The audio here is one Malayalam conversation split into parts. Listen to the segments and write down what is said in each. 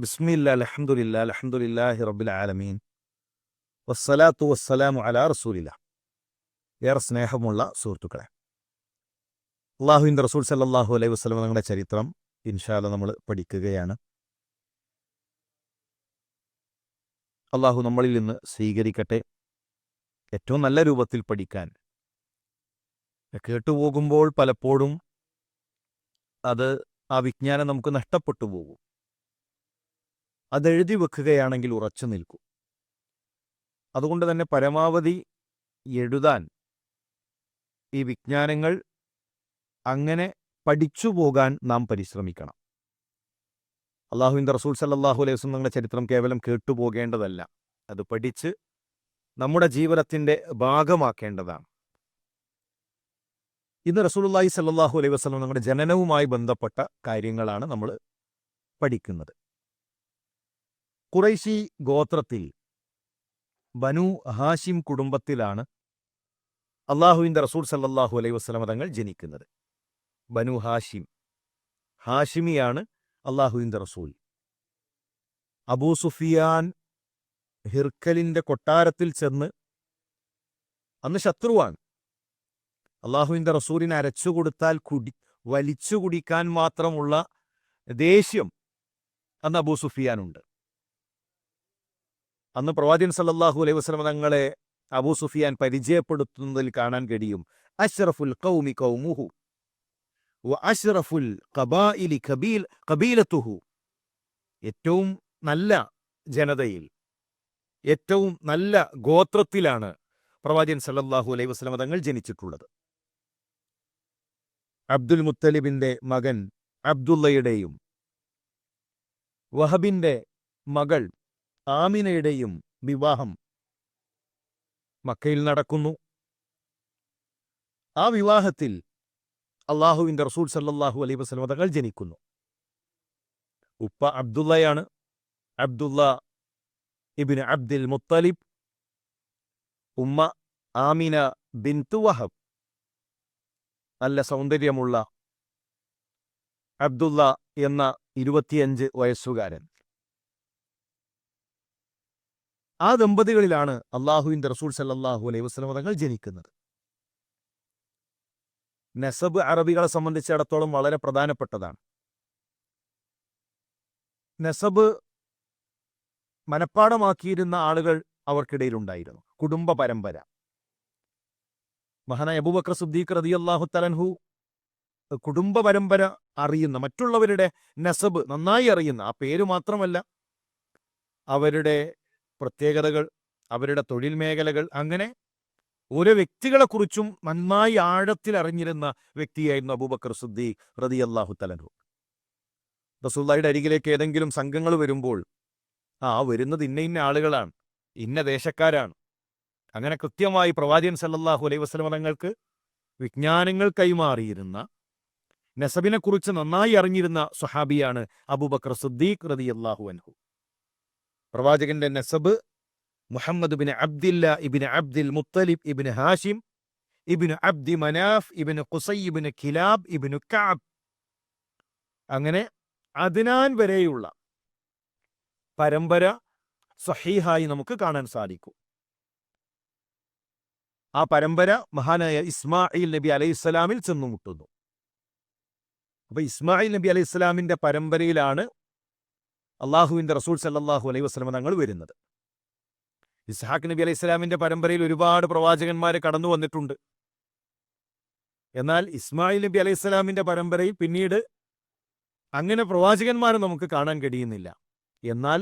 ബിസ്മില്ല അലഹമുല്ല അലഹമുല്ലാഹി റബ്ബിൽ ആലമീൻ. വസ്സലാത്തു വസ്സലാമു അലാ റസൂലില്ല. ഏറെ സ്നേഹമുള്ള സുഹൃത്തുക്കളെ. അള്ളാഹുവിന്റെ റസൂൽ സല്ലാഹു അലൈഹി വസ്ലം നിങ്ങളുടെ ചരിത്രം ഇൻഷാല്ല നമ്മൾ പഠിക്കുകയാണ്. അള്ളാഹു നമ്മളിൽ നിന്ന് സ്വീകരിക്കട്ടെ. ഏറ്റവും നല്ല രൂപത്തിൽ പഠിക്കാൻ. കേട്ടുപോകുമ്പോൾ പലപ്പോഴും അത് ആ വിജ്ഞാനം നമുക്ക് നഷ്ടപ്പെട്ടു പോകും. അതെഴുതി വെക്കുകയാണെങ്കിൽ ഉറച്ചു നിൽക്കും. അതുകൊണ്ട് തന്നെ പരമാവധി എഴുതാൻ ഈ വിജ്ഞാനങ്ങൾ അങ്ങനെ പഠിച്ചു പോകാൻ നാം പരിശ്രമിക്കണം. അള്ളാഹുവിന്റെ റസൂൽ സല്ലാഹു അലൈഹി വസ്ലം നിങ്ങളുടെ ചരിത്രം കേവലം കേട്ടുപോകേണ്ടതല്ല. അത് പഠിച്ച് നമ്മുടെ ജീവിതത്തിന്റെ ഭാഗമാക്കേണ്ടതാണ്. ഇന്ന് റസൂലുള്ളാഹി സല്ലാഹു അലൈഹി വസ്ലം നമ്മുടെ ജനനവുമായി ബന്ധപ്പെട്ട കാര്യങ്ങളാണ് നമ്മൾ പഠിക്കുന്നത്. കുറൈശി ഗോത്രത്തിൽ ബനു ഹാഷിം കുടുംബത്തിലാണ് അള്ളാഹുവിന്റെ റസൂൽ സല്ലാഹു അലൈ വസ്ലമ തങ്ങൾ ജനിക്കുന്നത്. ബനു ഹാഷിം. ഹാഷിമിയാണ് അള്ളാഹുവിന്റെ റസൂൽ. അബൂ സുഫിയാൻ ഹിർക്കലിന്റെ കൊട്ടാരത്തിൽ ചെന്ന് അന്ന് ശത്രുവാണ്. അള്ളാഹുവിന്റെ റസൂലിനെ അരച്ചു കൊടുത്താൽ കുടി വലിച്ചു കുടിക്കാൻ മാത്രമുള്ള ദേഷ്യം അന്ന് അബൂ സുഫിയാനുണ്ട്. അന്ന് പ്രവാചകൻ സല്ലാഹു അലൈഹി വസ്ലം തങ്ങളെ അബൂ സുഫിയാൻ പരിചയപ്പെടുത്തുന്നതിൽ കാണാൻ കഴിയും. അഷ്റഫുൽ കൗമി കൗമുഹു അഷ്റഫുൽ ഖബായിലി കബീൽ കബീലത്തുഹു ഏറ്റവും നല്ല ജനതയിൽ ഏറ്റവും നല്ല ഗോത്രത്തിലാണ് പ്രവാചകൻ സല്ലാഹു അലൈഹി വസ്ലം തങ്ങൾ ജനിച്ചിട്ടുള്ളത്. അബ്ദുൽ മുത്തലിബിന്റെ മകൻ അബ്ദുള്ളയുടെയും വഹബിന്റെ മകൾ ആമിനയുടെയും വിവാഹം. മക്കയിൽ നടക്കുന്നു. ആ വിവാഹത്തിൽ അള്ളാഹുവിന്റെ റസൂൽ സല്ലാഹു അലൈ വസ്ലമതകൾ ജനിക്കുന്നു. ഉപ്പ അബ്ദുള്ളയാണ്. അബ്ദുള്ള ഇബിന് അബ്ദുൽ മുത്തലിബ്. ഉമ്മ ആമിന ബിൻതു വഹബ്. നല്ല സൗന്ദര്യമുള്ള അബ്ദുള്ള എന്ന ഇരുപത്തിയഞ്ച് വയസ്സുകാരൻ. ആ ദമ്പതികളിലാണ് അള്ളാഹുവിന്റെ റസൂൽ സല്ലാഹു അലൈഹി വസ്ലം തങ്ങൾ ജനിക്കുന്നത്. നസബ് അറബികളെ സംബന്ധിച്ചിടത്തോളം വളരെ പ്രധാനപ്പെട്ടതാണ്. നസബ് മനഃപ്പാടമാക്കിയിരുന്ന ആളുകൾ അവർക്കിടയിലുണ്ടായിരുന്നു. കുടുംബ പരമ്പര. മഹാനായ അബൂബക്കർ സുദ്ദീഖ് റതി അള്ളാഹു തലൻഹു കുടുംബ പരമ്പര അറിയുന്ന മറ്റുള്ളവരുടെ നസബ് നന്നായി അറിയുന്ന ആ പേര് മാത്രമല്ല അവരുടെ പ്രത്യേകതകൾ അവരുടെ തൊഴിൽ മേഖലകൾ അങ്ങനെ ഓരോ വ്യക്തികളെക്കുറിച്ചും നന്നായി ആഴത്തിൽ അറിഞ്ഞിരുന്ന വ്യക്തിയായിരുന്നു അബൂബക്കർ സുദ്ദീഖ് റതി അള്ളാഹു തലനു റസൂല്ലായുടെ അരികിലേക്ക് ഏതെങ്കിലും സംഘങ്ങൾ വരുമ്പോൾ ആ വരുന്നത് ഇന്ന ഇന്ന ആളുകളാണ് ഇന്ന ദേശക്കാരാണ്. അങ്ങനെ കൃത്യമായി പ്രവാചകൻ സല്ലാഹു അലൈഹി വസ്ലമ തങ്ങൾക്ക് വിജ്ഞാനങ്ങൾ കൈമാറിയിരുന്ന നസബിനെക്കുറിച്ച് നന്നായി അറിഞ്ഞിരുന്ന സുഹാബിയാണ് അബൂബക്കർ സുദ്ദീഖ് റതി അള്ളാഹു അൻഹു. പ്രവാചകന്റെ നസബ് Muhammad bin Abdillah ibn Abdil Muttalib ibn Hashim ibn Abd Manaf ibn Qusai ഇബിന് ഖിലാബ് ഇബിന് കാബ്. അങ്ങനെ അതിനാൻ വരെയുള്ള പരമ്പര സഹീഹായി നമുക്ക് കാണാൻ സാധിക്കും. ആ പരമ്പര മഹാനായ ഇസ്മായിൽ നബി അലൈഹി ഇസ്ലാമിൽ ചെന്നുമുട്ടുന്നു. അപ്പൊ ഇസ്മായിൽ നബി അലൈഹി ഇസ്ലാമിന്റെ പരമ്പരയിലാണ് അള്ളാഹുവിന്റെ റസൂൽ സല്ലാഹു അലൈഹി വസ്ലമ തങ്ങൾ വരുന്നത്. ഇസ്ഹാഖ് നബി അലൈഹി ഇസ്ലാമിന്റെ പരമ്പരയിൽ ഒരുപാട് പ്രവാചകന്മാരെ കടന്നു വന്നിട്ടുണ്ട്. എന്നാൽ ഇസ്മായിൽ നബി അലൈഹി ഇസ്ലാമിന്റെ പരമ്പരയിൽ പിന്നീട് അങ്ങനെ പ്രവാചകന്മാരെ നമുക്ക് കാണാൻ കഴിയുന്നില്ല. എന്നാൽ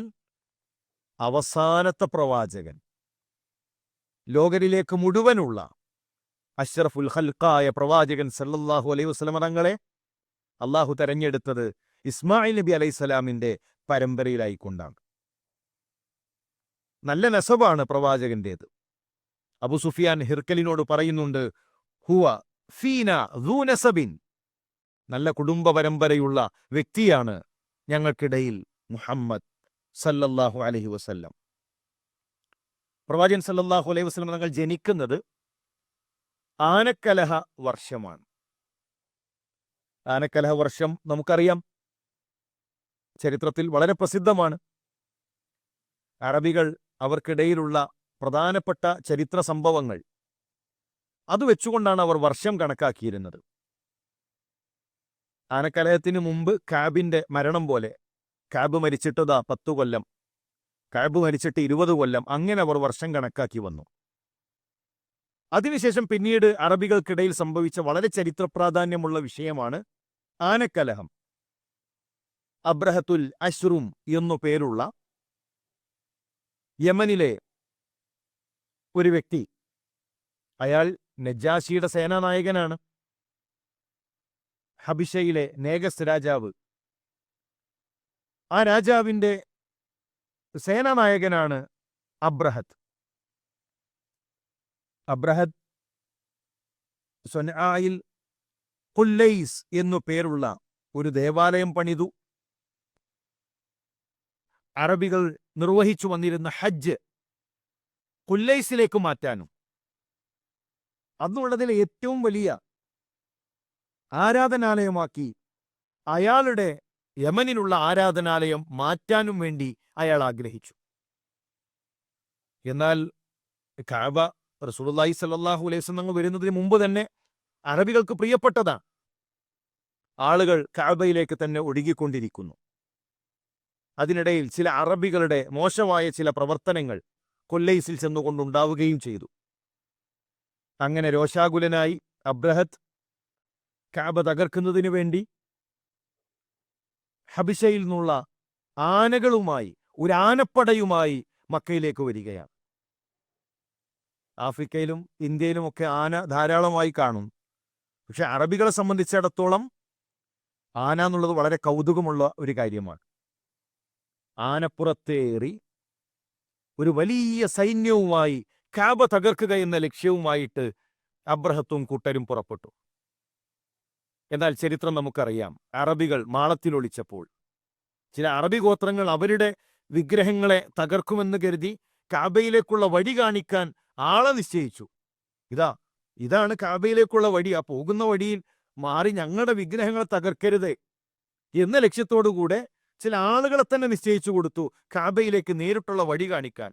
അവസാനത്തെ പ്രവാചകൻ ലോകരിലേക്ക് മുഴുവനുള്ള അഷ്റഫുൽ ഹൽക്കായ പ്രവാചകൻ സല്ലല്ലാഹു അലൈഹി വസ്ലമ തങ്ങളെ അള്ളാഹു തെരഞ്ഞെടുത്തത് ഇസ്മായിൽ നബി അലൈഹിസ്സലാമിന്റെ പരമ്പരയിലായിക്കൊണ്ടാണ്. നല്ല നസബാണ് പ്രവാചകന്റേത് അബു സുഫിയാൻ ഹിർക്കലിനോട് പറയുന്നുണ്ട് ഹുവ ഫീന നസബിൻ. നല്ല കുടുംബ പരമ്പരയുള്ള വ്യക്തിയാണ് ഞങ്ങൾക്കിടയിൽ മുഹമ്മദ് സല്ലല്ലാഹു അലൈഹി വസല്ലം. പ്രവാചകൻ സല്ലല്ലാഹു അലൈഹി വസല്ലം തങ്ങൾ ജനിക്കുന്നത് ആനക്കലഹ വർഷമാണ്. ആനക്കലഹ വർഷം നമുക്കറിയാം ചരിത്രത്തിൽ വളരെ പ്രസിദ്ധമാണ്. അറബികൾ അവർക്കിടയിലുള്ള പ്രധാനപ്പെട്ട ചരിത്ര സംഭവങ്ങൾ. അത് വെച്ചുകൊണ്ടാണ് അവർ വർഷം കണക്കാക്കിയിരുന്നത്. ആനക്കലയത്തിന് മുമ്പ് കാബിന്റെ മരണം പോലെ കാബ് മരിച്ചിട്ടതാ പത്തു കൊല്ലം കാബ് മരിച്ചിട്ട് ഇരുപത് കൊല്ലം അങ്ങനെ അവർ വർഷം കണക്കാക്കി വന്നു. അതിനുശേഷം പിന്നീട് അറബികൾക്കിടയിൽ സംഭവിച്ച വളരെ ചരിത്ര പ്രാധാന്യമുള്ള വിഷയമാണ് ആനക്കലഹം. അബ്രഹത്തുൽ അശ്രും എന്നു പേരുള്ള യമനിലെ ഒരു വ്യക്തി. അയാൾ നജാഷിയുടെ സേനാനായകനാണ്. ഹബിഷയിലെ നേഗസ് രാജാവ്. ആ രാജാവിന്റെ സേനാനായകനാണ് അബ്രഹത്ത്. അബ്രഹത്ത് സൊനായിൽ കുല്ലൈസ് എന്നു പേരുള്ള ഒരു ദേവാലയം പണിതു. അറബികൾ നിർവഹിച്ചു വന്നിരുന്ന ഹജ്ജ് കുല്ലൈസിലേക്ക് മാറ്റാനും. അന്നുള്ളതിലെ ഏറ്റവും വലിയ ആരാധനാലയമാക്കി അയാളുടെ യമനിലുള്ള ആരാധനാലയം മാറ്റാനും വേണ്ടി അയാൾ ആഗ്രഹിച്ചു. എന്നാൽ കാബ റസൂലി സല്ലാഹു വസല്ലം വരുന്നതിന് മുമ്പ് തന്നെ അറബികൾക്ക് പ്രിയപ്പെട്ടതാണ്. ആളുകൾ കാബയിലേക്ക് തന്നെ ഒഴുകിക്കൊണ്ടിരിക്കുന്നു. അതിനിടയിൽ ചില അറബികളുടെ മോശമായ ചില പ്രവർത്തനങ്ങൾ കൊല്ലൈസിൽ ചെന്നുകൊണ്ടുണ്ടാവുകയും ചെയ്തു. അങ്ങനെ രോഷാകുലനായി അബ്രഹത്ത് കാബ തകർക്കുന്നതിനു വേണ്ടി ഹബിഷയിൽ നിന്നുള്ള ആനകളുമായി ഒരു ആനപ്പടയുമായി മക്കയിലേക്ക് വരികയാണ്. ആഫ്രിക്കയിലും ഇന്ത്യയിലുമൊക്കെ ആന ധാരാളമായി കാണും. പക്ഷെ അറബികളെ സംബന്ധിച്ചിടത്തോളം ആന എന്നുള്ളത് വളരെ കൗതുകമുള്ള ഒരു കാര്യമാണ്. ആനപ്പുറത്തേറി ഒരു വലിയ സൈന്യവുമായി കാബ തകർക്കുക എന്ന ലക്ഷ്യവുമായിട്ട് അബ്രഹത്തും കൂട്ടരും പുറപ്പെട്ടു. എന്നാൽ ചരിത്രം നമുക്കറിയാം. അറബികൾ മാളത്തിലൊളിച്ചപ്പോൾ. ചില അറബി ഗോത്രങ്ങൾ അവരുടെ വിഗ്രഹങ്ങളെ തകർക്കുമെന്ന് കരുതി കാബയിലേക്കുള്ള വഴി കാണിക്കാൻ ആളെ നിശ്ചയിച്ചു. ഇതാ ഇതാണ് കാബയിലേക്കുള്ള വഴി. ആ പോകുന്ന വഴിയിൽ മാറി ഞങ്ങളുടെ വിഗ്രഹങ്ങളെ തകർക്കരുത് എന്ന ലക്ഷ്യത്തോടുകൂടെ ചില ആളുകളെ തന്നെ നിശ്ചയിച്ചു കൊടുത്തു കാബയിലേക്ക് നേരിട്ടുള്ള വഴി കാണിക്കാൻ.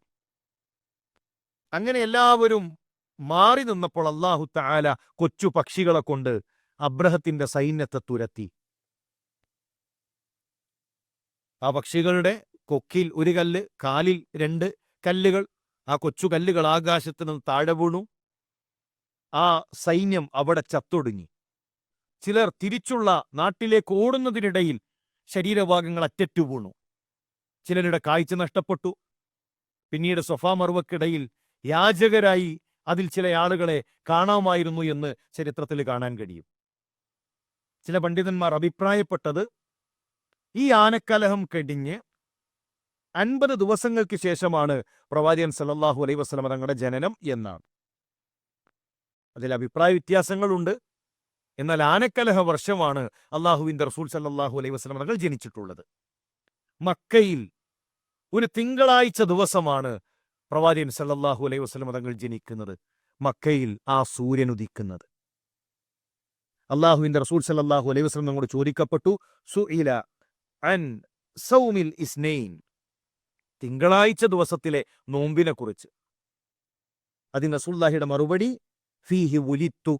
അങ്ങനെ എല്ലാവരും മാറി നിന്നപ്പോൾ അള്ളാഹു താല കൊച്ചു പക്ഷികളെ കൊണ്ട് അബ്രഹത്തിന്റെ സൈന്യത്തെ തുരത്തി. ആ പക്ഷികളുടെ കൊക്കിൽ ഒരു കല്ല് കാലിൽ രണ്ട് കല്ലുകൾ ആ കൊച്ചു കല്ലുകൾ ആകാശത്ത് നിന്ന് താഴെ വീണു. ആ സൈന്യം അവിടെ ചത്തൊടുങ്ങി. ചിലർ തിരിച്ചുള്ള നാട്ടിലേക്ക് ഓടുന്നതിനിടയിൽ ശരീരഭാഗങ്ങൾ അറ്ററ്റു ചിലരുടെ കാഴ്ച നഷ്ടപ്പെട്ടു. പിന്നീട് സൊഫാ മറുവക്കിടയിൽ യാചകരായി അതിൽ ചില ആളുകളെ കാണാമായിരുന്നു എന്ന് ചരിത്രത്തിൽ കാണാൻ കഴിയും. ചില പണ്ഡിതന്മാർ അഭിപ്രായപ്പെട്ടത് ഈ ആനക്കലഹം കടിഞ്ഞ് അൻപത് ദിവസങ്ങൾക്ക് ശേഷമാണ് പ്രവാചകൻ സല്ലല്ലാഹു അലൈഹി വസല്ലമ തങ്ങളുടെ ജനനം എന്നാണ്. അതിൽ അഭിപ്രായ വ്യത്യാസങ്ങളുണ്ട്. എന്നാൽ ആനക്കലഹ വർഷമാണ് അള്ളാഹുവിന്റെ റസൂൽ സല്ലാഹു അലൈഹി വസ്ലം തങ്ങൾ ജനിച്ചിട്ടുള്ളത്. മക്കയിൽ ഒരു തിങ്കളാഴ്ച ദിവസമാണ് പ്രവാചകൻ സല്ലാഹു അലൈഹി വസ്ലം തങ്ങൾ ജനിക്കുന്നത്. മക്കയിൽ ആ സൂര്യൻ ഉദിക്കുന്നത്. അള്ളാഹുവിന്റെ റസൂൽ സല്ലാഹു അലൈഹി വസ്ലം തങ്ങളോട് ചോദിക്കപ്പെട്ടു സുഇല അൻ സൗമിൽ ഇസ്നൈൻ. തിങ്കളാഴ്ച ദിവസത്തിലെ നോമ്പിനെ കുറിച്ച് അതിന് റസൂല്ലാഹിയുടെ മറുപടി ഫീഹി ഉലിത്തു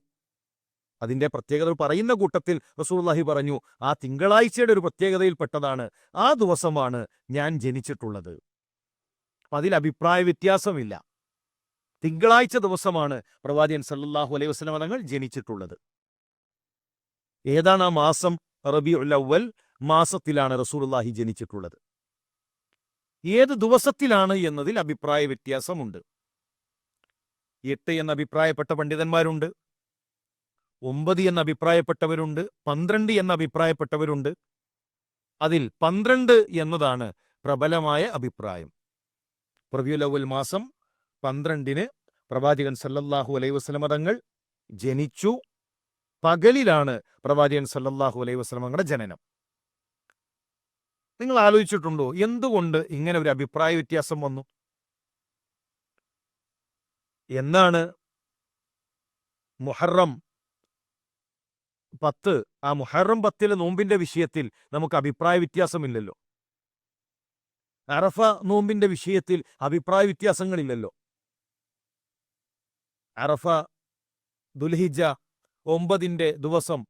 അതിന്റെ പ്രത്യേകത പറയുന്ന കൂട്ടത്തിൽ റസൂള്ളാഹി പറഞ്ഞു ആ തിങ്കളാഴ്ചയുടെ ഒരു പ്രത്യേകതയിൽപ്പെട്ടതാണ്. ആ ദിവസമാണ് ഞാൻ ജനിച്ചിട്ടുള്ളത്. അതിൽ അഭിപ്രായ വ്യത്യാസമില്ല. തിങ്കളാഴ്ച ദിവസമാണ് പ്രവാചകൻ സല്ലാഹു അലൈഹി വസല്ലം തങ്ങൾ ജനിച്ചിട്ടുള്ളത്. ഏതാണ് ആ മാസം? റബി ഉലവൽ മാസത്തിലാണ് റസൂലുള്ളാഹി ജനിച്ചിട്ടുള്ളത്. ഏത് ദിവസത്തിലാണ് എന്നതിൽ അഭിപ്രായ വ്യത്യാസമുണ്ട്. എട്ട് എന്ന് അഭിപ്രായപ്പെട്ട പണ്ഡിതന്മാരുണ്ട്. ഒമ്പത് എന്ന് അഭിപ്രായപ്പെട്ടവരുണ്ട് പന്ത്രണ്ട് എന്ന് അഭിപ്രായപ്പെട്ടവരുണ്ട്. അതിൽ പന്ത്രണ്ട് എന്നതാണ് പ്രബലമായ അഭിപ്രായം. പ്രവ്യുലവുൽ മാസം പന്ത്രണ്ടിന് പ്രവാചകൻ സല്ലല്ലാഹു അലൈഹി വസ്ലമതങ്ങൾ ജനിച്ചു. പകലിലാണ് പ്രവാചകൻ സല്ലല്ലാഹു അലൈഹി വസ്ലമങ്ങളുടെ ജനനം. നിങ്ങൾ ആലോചിച്ചിട്ടുണ്ടോ എന്തുകൊണ്ട് ഇങ്ങനെ ഒരു അഭിപ്രായ വ്യത്യാസം വന്നു? എന്നാണ് മുഹറം പത്ത് ആ മുഹറം പത്തിലെ നോമ്പിന്റെ വിഷയത്തിൽ നമുക്ക് അഭിപ്രായ വ്യത്യാസമില്ലല്ലോ. അറഫ നോമ്പിന്റെ വിഷയത്തിൽ അഭിപ്രായ വ്യത്യാസങ്ങളില്ലല്ലോ. അറഫ ദുൽഹിജ ഒമ്പതിന്റെ ദിവസം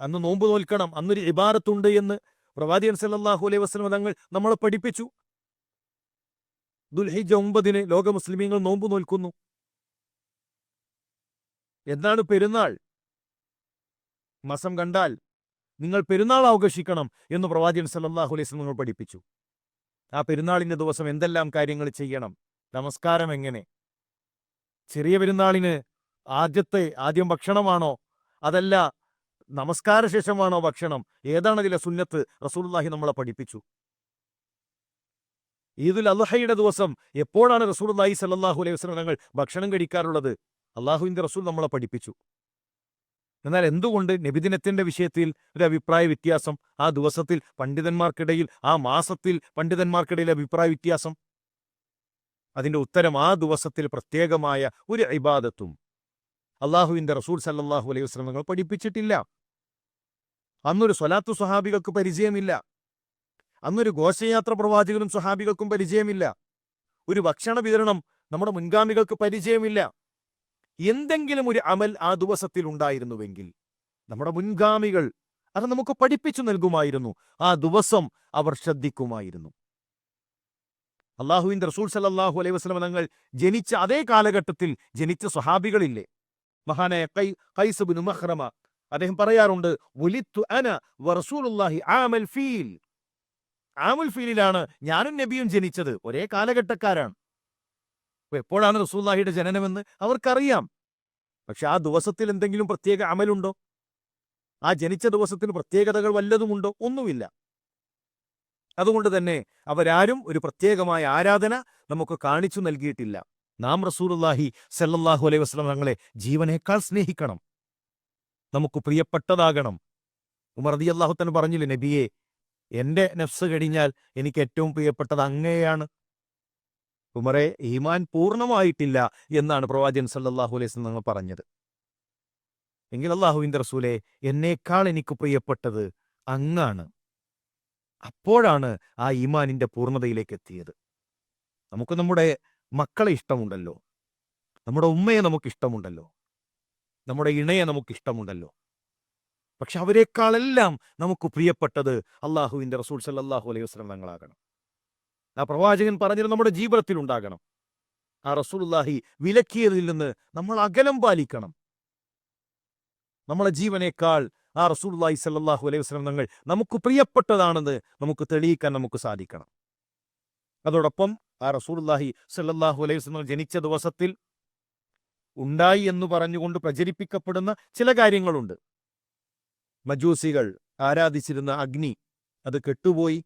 അന്ന് നോമ്പ് നോൽക്കണം അന്നൊരു ഇബാരത്തുണ്ട് എന്ന് പ്രവാചകൻ സല്ലല്ലാഹു അലൈഹി വസ്ലം തങ്ങൾ നമ്മളെ പഠിപ്പിച്ചു. ദുൽഹിജ ഒമ്പതിന് ലോക മുസ്ലിമീങ്ങൾ നോമ്പ് നോൽക്കുന്നു. എന്താണ് പെരുന്നാൾ? മാസം കണ്ടാൽ നിങ്ങൾ പെരുന്നാൾ ആഘോഷിക്കണം എന്ന് പ്രവാചകൻ സല്ലല്ലാഹു അലൈഹി നിങ്ങൾ പഠിപ്പിച്ചു. ആ പെരുന്നാളിന്റെ ദിവസം എന്തെല്ലാം കാര്യങ്ങൾ ചെയ്യണം? നമസ്കാരം എങ്ങനെ? ചെറിയ പെരുന്നാളിന് ആദ്യത്തെ ആദ്യം ഭക്ഷണമാണോ? അതല്ല നമസ്കാര ശേഷമാണോ ഭക്ഷണം? ഏതാണ് അതിലെ സുന്നത്ത്? റസൂലുള്ളാഹി നമ്മളെ പഠിപ്പിച്ചു. ഈദുൽ അലഹയുടെ ദിവസം എപ്പോഴാണ് റസൂലുള്ളാഹി സല്ലല്ലാഹു അലൈഹി വസല്ലം തങ്ങൾ ഭക്ഷണം കഴിക്കാറുള്ളത്? അള്ളാഹുവിന്റെ റസൂൽ നമ്മളെ പഠിപ്പിച്ചു. എന്നാൽ എന്തുകൊണ്ട് നബിദിനത്തിന്റെ വിഷയത്തിൽ ഒരു അഭിപ്രായ വ്യത്യാസം? ആ ദിവസത്തിൽ പണ്ഡിതന്മാർക്കിടയിൽ ആ മാസത്തിൽ പണ്ഡിതന്മാർക്കിടയിൽ അഭിപ്രായ വ്യത്യാസം? അതിന്റെ ഉത്തരം ആ ദിവസത്തിൽ പ്രത്യേകമായ ഒരു ഇബാദത്തും അള്ളാഹുവിന്റെ റസൂൽ സല്ലാഹു അലൈഹി തങ്ങൾ പഠിപ്പിച്ചിട്ടില്ല. അന്നൊരു സ്വലാത്തു സ്വഹാബികൾക്ക് പരിചയമില്ല. അന്നൊരു ഘോഷയാത്ര പ്രവാചകനും സ്വഹാബികൾക്കും പരിചയമില്ല. ഒരു ഭക്ഷണ വിതരണം നമ്മുടെ മുൻഗാമികൾക്ക് പരിചയമില്ല. എന്തെങ്കിലും ഒരു അമൽ ആ ദിവസത്തിൽ ഉണ്ടായിരുന്നുവെങ്കിൽ നമ്മുടെ മുൻഗാമികൾ അത് നമുക്ക് പഠിപ്പിച്ചു നൽകുമായിരുന്നു. ആ ദിവസം അവർ ശ്രദ്ധിക്കുമായിരുന്നു. അള്ളാഹുവിന്റെ റസൂൽ സല്ലല്ലാഹു അലൈഹി വസല്ലം തങ്ങൾ ജനിച്ച അതേ കാലഘട്ടത്തിൽ ജനിച്ച സ്വഹാബികളില്ലേ? മഹാനായ കൈ ഖൈസ് മഹ്റമ. അദ്ദേഹം പറയാറുണ്ട് "വുലിദ്തു അന ആമൽ ഫീൽ. ആമുൽ ഫീലിലാണ് ഞാനും നബിയും ജനിച്ചത്. ഒരേ കാലഘട്ടക്കാരാണ്. എപ്പോഴാണ് റസൂല്ലാഹിയുടെ ജനനമെന്ന് അവർക്കറിയാം. പക്ഷെ ആ ദിവസത്തിൽ എന്തെങ്കിലും പ്രത്യേക അമലുണ്ടോ? ആ ജനിച്ച ദിവസത്തിന് പ്രത്യേകതകൾ വല്ലതുമുണ്ടോ? ഒന്നുമില്ല. അതുകൊണ്ട് തന്നെ അവരാരും ഒരു പ്രത്യേകമായ ആരാധന നമുക്ക് കാണിച്ചു നൽകിയിട്ടില്ല. നാം റസൂലുള്ളാഹി സല്ലാഹു അലൈഹി വസല്ലം തങ്ങളെ ജീവനേക്കാൾ സ്നേഹിക്കണം. നമുക്ക് പ്രിയപ്പെട്ടതാകണം. ഉമർ അള്ളാഹു തന്നെ പറഞ്ഞില്ലേ നബിയെ എന്റെ നെഫ്സ് കഴിഞ്ഞാൽ എനിക്ക് ഏറ്റവും പ്രിയപ്പെട്ടത് അങ്ങയെയാണ്. ഉമറെ ഈമാൻ പൂർണമായിട്ടില്ല എന്നാണ് പ്രവാചകൻ സല്ലാഹു അലൈഹി നിങ്ങൾ പറഞ്ഞത്. എങ്കിൽ അള്ളാഹുവിന്റെ റസൂലെ എന്നേക്കാൾ എനിക്ക് പ്രിയപ്പെട്ടത് അങ്ങാണ്. അപ്പോഴാണ് ആ ഈമാനിന്റെ പൂർണതയിലേക്ക് എത്തിയത്. നമുക്ക് നമ്മുടെ മക്കളെ ഇഷ്ടമുണ്ടല്ലോ. നമ്മുടെ ഉമ്മയെ നമുക്ക് ഇഷ്ടമുണ്ടല്ലോ. നമ്മുടെ ഇണയെ നമുക്ക് ഇഷ്ടമുണ്ടല്ലോ. പക്ഷെ അവരെക്കാളെല്ലാം നമുക്ക് പ്രിയപ്പെട്ടത് അള്ളാഹുവിന്റെ റസൂൽ സല്ലാഹു അലൈഹി വസ്ലം തങ്ങളാകണം. ആ പ്രവാചകൻ പറഞ്ഞത് നമ്മുടെ ജീവിതത്തിൽ ഉണ്ടാകണം. ആ റസൂലുള്ളാഹി വിലക്കിയതിൽ നിന്ന് നമ്മൾ അകലം പാലിക്കണം. നമ്മളെ ജീവനേക്കാൾ ആ റസൂലുള്ളാഹി സല്ലാഹു അലൈഹി വസ്ലം തങ്ങൾ നമുക്ക് പ്രിയപ്പെട്ടതാണെന്ന് നമുക്ക് തെളിയിക്കാൻ നമുക്ക് സാധിക്കണം. അതോടൊപ്പം ആ റസൂലുള്ളാഹി സല്ലാഹു അലൈഹി വസ്ലം ജനിച്ച ദിവസത്തിൽ ഉണ്ടായി എന്ന് പറഞ്ഞുകൊണ്ട് പ്രചരിപ്പിക്കപ്പെടുന്ന ചില കാര്യങ്ങളുണ്ട്. മജൂസികൾ ആരാധിച്ചിരുന്ന അഗ്നി അത് കെട്ടുപോയി.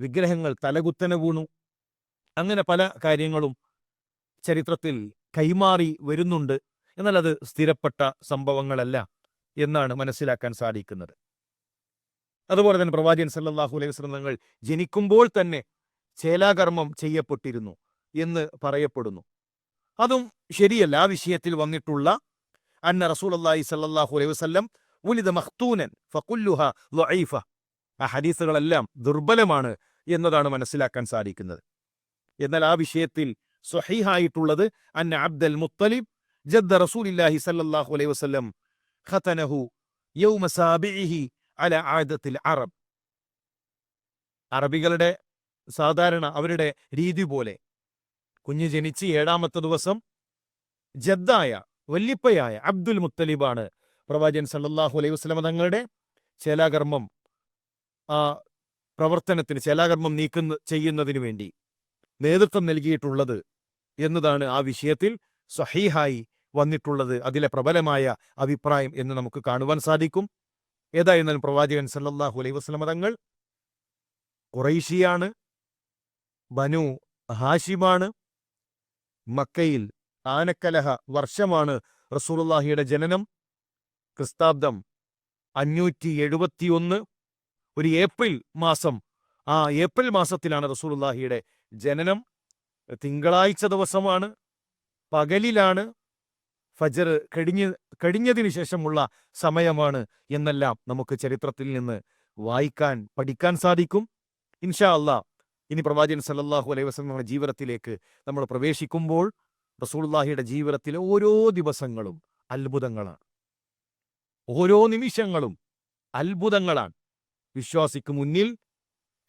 വിഗ്രഹങ്ങൾ തലകുത്തന വീണു. അങ്ങനെ പല കാര്യങ്ങളും ചരിത്രത്തിൽ കൈമാറി വരുന്നുണ്ട്. എന്നാൽ അത് സ്ഥിരപ്പെട്ട സംഭവങ്ങളല്ല എന്നാണ് മനസ്സിലാക്കാൻ സാധിക്കുന്നത്. അതുപോലെ തന്നെ പ്രവാചകൻ സല്ലാഹു അലൈഹി തങ്ങൾ ജനിക്കുമ്പോൾ തന്നെ ചേലാകർമ്മം ചെയ്യപ്പെട്ടിരുന്നു എന്ന് പറയപ്പെടുന്നു. അതും ശരിയല്ല. ആ വിഷയത്തിൽ വന്നിട്ടുള്ള അന്ന റസൂലുള്ളാഹി സല്ലല്ലാഹു അലൈഹി വസല്ലം ഉലിദ മഖ്തൂനൻ ളഈഫ ആ ഹദീസുകളെല്ലാം ദുർബലമാണ് എന്നതാണ് മനസ്സിലാക്കാൻ സാധിക്കുന്നത്. എന്നാൽ ആ വിഷയത്തിൽ സ്വഹീഹായിട്ടുള്ളത് അന്ന അബ്ദൽ മുത്തലിബ് ജദ്ദ റസൂലില്ലാഹി സല്ലല്ലാഹു അലൈഹി വസല്ലം ഖതനഹു യൗമ സാബിഇഹി അല ആദത്തിൽ അറബ്. അറബികളുടെ സാധാരണ അവരുടെ രീതി പോലെ കുഞ്ഞ് ജനിച്ച് ഏഴാമത്തെ ദിവസം ജദ്ദായ വല്ലിപ്പയായ അബ്ദുൽ മുത്തലിബാണ് പ്രവാചകൻ സല്ലല്ലാഹു അലൈഹി വസല്ലമ തങ്ങളുടെ ചേലാകർമ്മം പ്രവർത്തനത്തിന് ചേലാകർമ്മം നീക്കുന്ന ചെയ്യുന്നതിനു വേണ്ടി നേതൃത്വം നൽകിയിട്ടുള്ളത് എന്നതാണ് ആ വിഷയത്തിൽ സഹീഹായി വന്നിട്ടുള്ളത്. അതിലെ പ്രബലമായ അഭിപ്രായം എന്ന് നമുക്ക് കാണുവാൻ സാധിക്കും. ഏതായിരുന്നാലും പ്രവാചകൻ സല്ലാഹു അലൈ വസല്ലമ തങ്ങൾ കുറൈശിയാണ് ബനു ഹാഷിമാണ് മക്കയിൽ ആനക്കലഹ വർഷമാണ് റസൂലുള്ളാഹിയുടെ ജനനം. ക്രിസ്താബ്ദം അഞ്ഞൂറ്റി എഴുപത്തിയൊന്ന് ഒരു ഏപ്രിൽ മാസം. ആ ഏപ്രിൽ മാസത്തിലാണ് റസൂലുള്ളാഹിയുടെ ജനനം. തിങ്കളാഴ്ച ദിവസമാണ്. പകലിലാണ് ഫജർ കഴിഞ്ഞ് കഴിഞ്ഞതിന് ശേഷമുള്ള സമയമാണ് എന്നെല്ലാം നമുക്ക് ചരിത്രത്തിൽ നിന്ന് വായിക്കാൻ പഠിക്കാൻ സാധിക്കും. ഇൻഷാ അല്ലാ ഇനി പ്രവാചകൻ സല്ലാഹു അലൈഹി വസ്ലമയുടെ ജീവിതത്തിലേക്ക് നമ്മൾ പ്രവേശിക്കുമ്പോൾ റസൂലുള്ളാഹിയുടെ ജീവിതത്തിലെ ഓരോ ദിവസങ്ങളും അത്ഭുതങ്ങളാണ്. ഓരോ നിമിഷങ്ങളും അത്ഭുതങ്ങളാണ്. വിശ്വാസിക്ക് മുന്നിൽ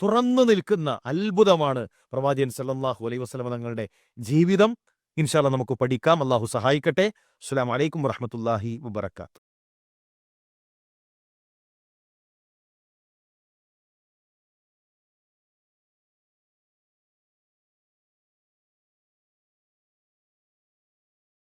തുറന്നു നിൽക്കുന്ന അത്ഭുതമാണ് പ്രവാചകൻ സല്ലാഹു അലൈഹി വസല്ലം തങ്ങളുടെ ജീവിതം. ഇൻഷാല്ല നമുക്ക് പഠിക്കാം. അള്ളാഹു സഹായിക്കട്ടെ. അസ്സാം വലൈക്കും വറഹ്മത്തുള്ളാഹി വബറകാത്ത്